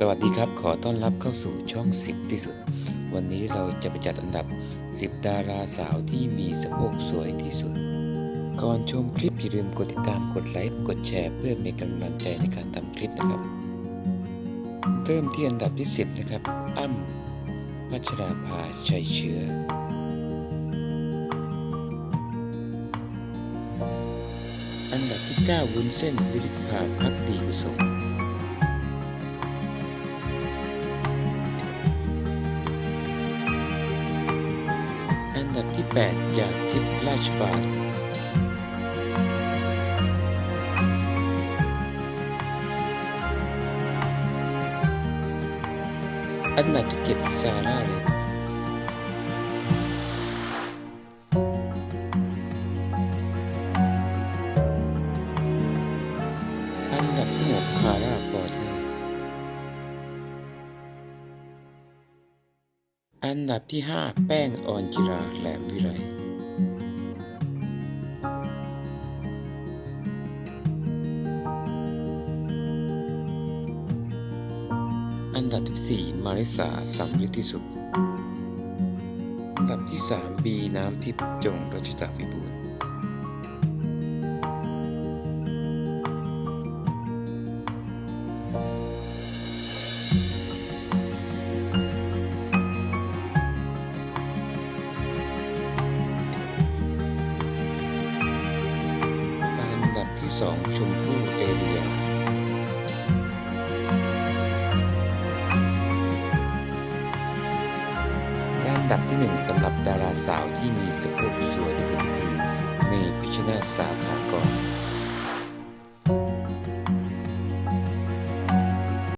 สวัสดีครับ ขอต้อนรับเข้าสู่ช่อง 10 ที่สุด วันนี้เราจะไปจัดอันดับ 10 ดาราสาวที่มีสะโพกสวยที่สุด ก่อนชมคลิปอย่าลืมกดติดตามกดไลค์กดแชร์ เพื่อเป็นกำลังใจในการทำคลิปนะครับ เริ่มที่อันดับที่ 10 นะครับ อ้ำพัชราภาชัยเชื้อ อันดับที่ 9 วุ้นเส้นวิริภาพักดีกุศลอัน ดับที่8หยาดทิพราชบาลอันดับที่7ซาร่าเลยอันดับที่6คาร่า อันดับที่ 5 แป้งออนจิราแหลมวิไลอันดับที่ 4 มาริสาสัมยุทธิสุขอันดับที่ 3 บีน้ำทิพย์จงรัชตาวิบู ที่สองชมพู่เอเรียและอันดับที่หนึ่งสำหรับดาราสาวที่มีสะโพกสวยที่สุดคือเมย์พิชชนาสาขากร